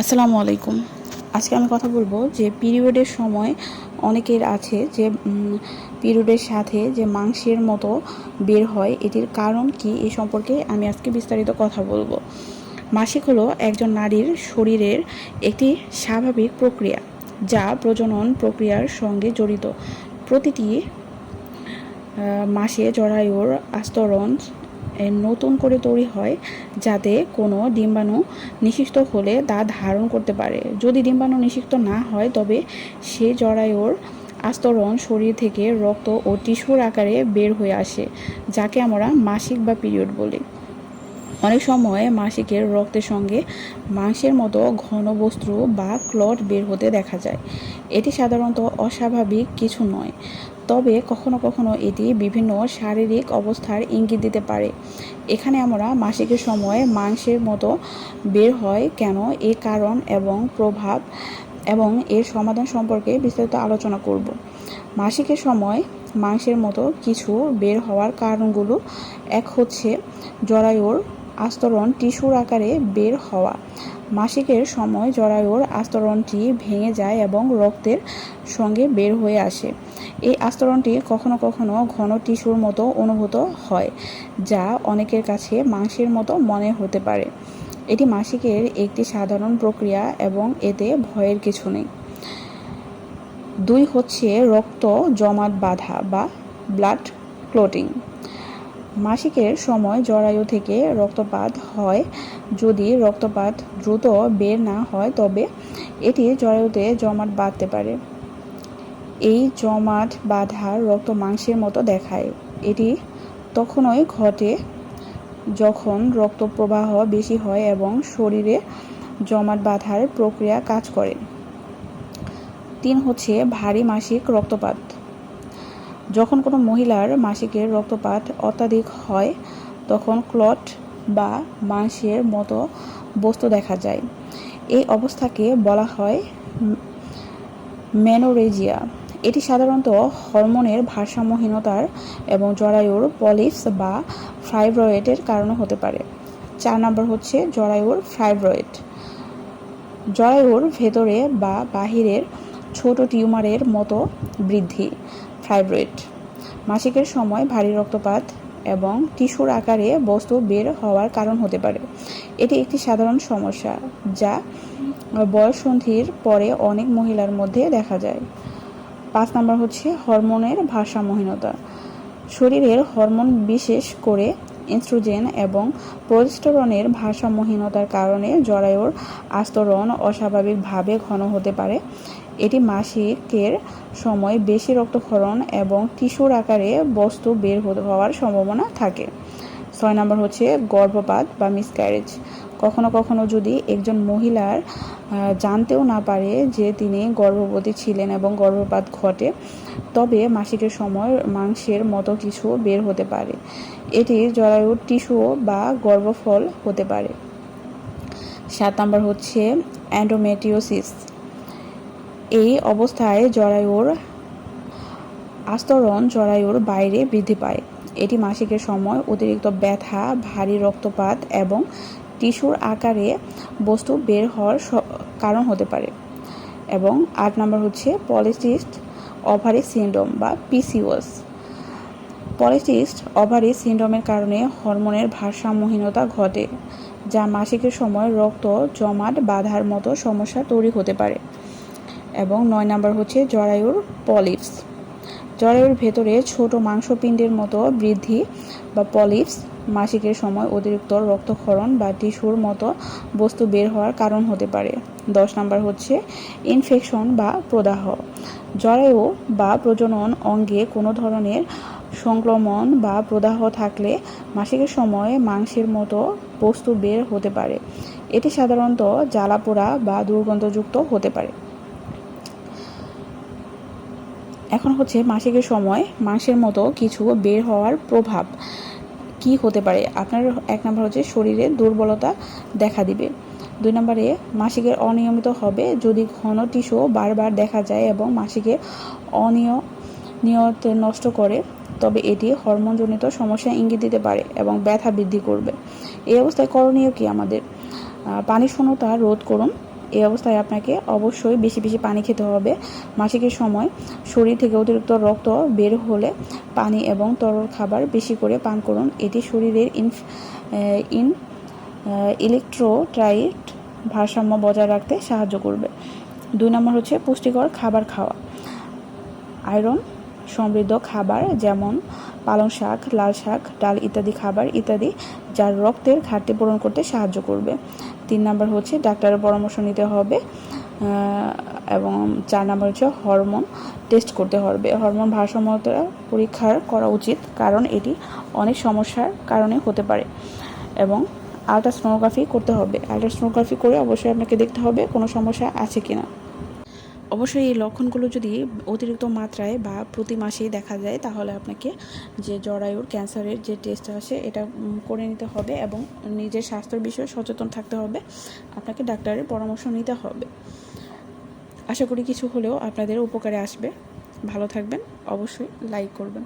আসসালামু আলাইকুম। আজকে আমি কথা বলব যে পিরিয়ডের সময় অনেকের আছে যে পিরিয়ডের সাথে যে মাংসের মতো বের হয়, এটির কারণ কি এ সম্পর্কে আমি আজকে বিস্তারিত কথা বলব। মাসিক হলো একজন নারীর শরীরের একটি স্বাভাবিক প্রক্রিয়া, যা প্রজনন প্রক্রিয়ার সঙ্গে জড়িত। প্রতিটি মাসে জরায়ুর আস্তরণ নতুন করে তৈরি হয় যাতে কোনো ডিম্বাণু নিষিক্ত হলে তা ধারণ করতে পারে। যদি ডিম্বাণু নিষিক্ত না হয়, তবে সে জরায়ুর আস্তরণ শরীর থেকে রক্ত ও টিস্যুর আকারে বের হয়ে আসে, যাকে আমরা মাসিক বা পিরিয়ড বলি। অনেক সময় মাসিকের রক্তের সঙ্গে মাংসের মতো ঘন বস্তু বা ক্লট বের হতে দেখা যায়। এটি সাধারণত অস্বাভাবিক কিছু নয়। তবে কখনো কখনো এটি বিভিন্ন শারীরিক অবস্থার ইঙ্গিত দিতে পারে। এখানে আমরা মাসিকের সময় মাংসের মতো বের হয় কেন, এ কারণ এবং প্রভাব এবং এর সমাধান সম্পর্কে বিস্তারিত আলোচনা করব। মাসিকের সময় মাংসের মতো কিছু বের হওয়ার কারণগুলো এক হচ্ছে জরায়ুর আস্তরণ টিস্যুর আকারে বের হওয়া। মাসিকের সময় জরায়ুর আস্তরণটি ভেঙে যায় এবং রক্তের সঙ্গে বের হয়ে আসে। এই আস্তরণটি কখনো কখনো ঘন টিস্যুর মতো অনুভূত হয়, যা অনেকের কাছে মাংসের মতো মনে হতে পারে। এটি মাসিকের একটি সাধারণ প্রক্রিয়া এবং এতে ভয়ের কিছু নেই। দুই হচ্ছে রক্ত জমাট বাঁধা বা ব্লাড ক্লোটিং মাসিকের সময় জরায়ু থেকে রক্তপাত হয়। যদি রক্তপাত দ্রুত বের না হয়, তবে এটি জরায়ুতে জমাট বাঁধতে পারে। এই জমাট বাঁধা রক্ত মাংসের মতো দেখায়। এটি তখনই ঘটে যখন রক্ত প্রবাহ বেশি হয় এবং শরীরে জমাট বাঁধার প্রক্রিয়া কাজ করে। তিন হচ্ছে ভারী মাসিক রক্তপাত। যখন কোনো মহিলার মাসিকের রক্তপাত অত্যাধিক হয়, তখন ক্লট বা মাংসের মতো বস্তু দেখা যায়। এই অবস্থাকে বলা হয় ম্যানোরেজিয়া এটি সাধারণত হরমোনের ভারসাম্যহীনতার এবং জরায়ুর পলিপস বা ফাইব্রয়েডের কারণে হতে পারে। চার নম্বর হচ্ছে জরায়ুর ফাইব্রয়েড। জরায়ুর ভেতরে বা বাহিরের ছোট টিউমারের মতো বৃদ্ধি। ফাইব্রয়েড। মাসিকের সময় ভারী রক্তপাত এবং টিস্যুর আকারে বস্তু বের হওয়ার কারণ হতে পারে। এটি একটি সাধারণ সমস্যা যা বয়সন্ধির পরে অনেক মহিলার মধ্যে দেখা যায়। পাঁচ নম্বর হচ্ছে হরমোনের ভারসাম্যহীনতা। শরীরের হরমোন বিশেষ করে ইনস্ট্রোজেন এবং প্রোজেস্টেরনের ভারসাম্যহীনতার কারণে জরায়ুর আস্তরণ অস্বাভাবিকভাবে ঘন হতে পারে। এটি মাসিকের সময় বেশি রক্তক্ষরণ এবং টিস্যুর আকারে বস্তু বের হওয়ার সম্ভাবনা থাকে। ছয় নম্বর হচ্ছে গর্ভপাত বা মিসক্যারেজ কখনো কখনো যদি একজন মহিলার জানতেও না পারে যে তিনি গর্ভবতী ছিলেন এবং গর্ভপাত ঘটে, তবে মাসিকের সময় মাংসের মতো কিছু বের হতে পারে। এটি জরায়ুর টিস্যু বা গর্ভফল হতে পারে। সাত নম্বর হচ্ছে অ্যান্ডোমেটিওসিস এই অবস্থায় জরায়ুর আস্তরণ জরায়ুর বাইরে বৃদ্ধি পায়। এটি মাসিকের সময় অতিরিক্ত ব্যথা, ভারী রক্তপাত এবং টিস্যুর আকারে বস্তু বের হওয়ার কারণ হতে পারে। এবং আট নম্বর হচ্ছে পলিসিস্ট ওভারি সিন্ড্রোম বা পিসিওস পলিসিস্ট ওভারি সিন্ড্রোমের কারণে হরমোনের ভারসাম্যহীনতা ঘটে, যা মাসিকের সময় রক্ত, জমাট, বাঁধার মতো সমস্যা তৈরি হতে পারে। এবং নয় নম্বর হচ্ছে জরায়ুর পলিপস। জরায়ুর ভেতরে ছোট মাংসপিণ্ডের মতো বৃদ্ধি বা পলিপস মাসিকের সময় অতিরিক্ত রক্তক্ষরণ বা টিস্যুর মতো বস্তু বের হওয়ার কারণ হতে পারে। দশ নম্বর হচ্ছে ইনফেকশন বা প্রদাহ। জরায়ু বা প্রজনন অঙ্গে কোনো ধরনের সংক্রমণ বা প্রদাহ থাকলে মাসিকের সময় মাংসের মতো বস্তু বের হতে পারে। এটি সাধারণত জ্বালাপোড়া বা দুর্গন্ধযুক্ত হতে পারে। এখন হচ্ছে মাসিকের সময়, মাংসের মতো কিছু বের হওয়ার প্রভাব কি হতে পারে? আপনার এক নম্বর হচ্ছে শরীরে দুর্বলতা দেখা দিবে। দুই নম্বরে, মাসিকের অনিয়মিত হবে যদি ঘন টিস্যু বারবার দেখা যায় এবং মাসিকে অনিয় নিয়ত নষ্ট করে, তবে এটি হরমোনজনিত সমস্যা ইঙ্গিত দিতে পারে এবং ব্যথা বৃদ্ধি করবে। এই অবস্থায় করণীয় কি আমাদের? পানি শূন্যতা রোধ করুন। এই অবস্থায় আপনাকে অবশ্যই বেশি বেশি পানি খেতে হবে। মাসিকের সময় শরীর থেকে অতিরিক্ত রক্ত বের হলে পানি এবং তরল খাবার বেশি করে পান করুন। এটি শরীরের ইনফ ইন ইলেকট্রোট্রাইট ভারসাম্য বজায় রাখতে সাহায্য করবে। দুই নম্বর হচ্ছে পুষ্টিকর খাবার খাওয়া। আয়রন সমৃদ্ধ খাবার যেমন পালং শাক, লাল শাক, ডাল ইত্যাদি খাবার ইত্যাদি, যার রক্তের ঘাটতি পূরণ করতে সাহায্য করবে। তিন নাম্বার হচ্ছে ডাক্তারের পরামর্শ নিতে হবে এবং চার নাম্বার হচ্ছে হরমোন টেস্ট করতে হবে। হরমোন ভারসাম্যতা পরীক্ষার করা উচিত, কারণ এটি অনেক সমস্যার কারণে হতে পারে, এবং আলট্রাসোনোগ্রাফি করতে হবে। আলট্রাসোনোগ্রাফি করে অবশ্যই আপনাকে দেখতে হবে কোনো সমস্যা আছে কিনা। অবশ্যই এই লক্ষণগুলো যদি অতিরিক্ত মাত্রায় বা প্রতি মাসেই দেখা যায়, তাহলে আপনাকে যে জরায়ুর ক্যান্সারের যে টেস্ট আসে, এটা করে নিতে হবে এবং নিজের স্বাস্থ্যের বিষয়ে সচেতন থাকতে হবে। আপনাকে ডাক্তারের পরামর্শ নিতে হবে। আশা করি কিছু হলেও আপনাদের উপকারে আসবে। ভালো থাকবেন। অবশ্যই লাইক করবেন।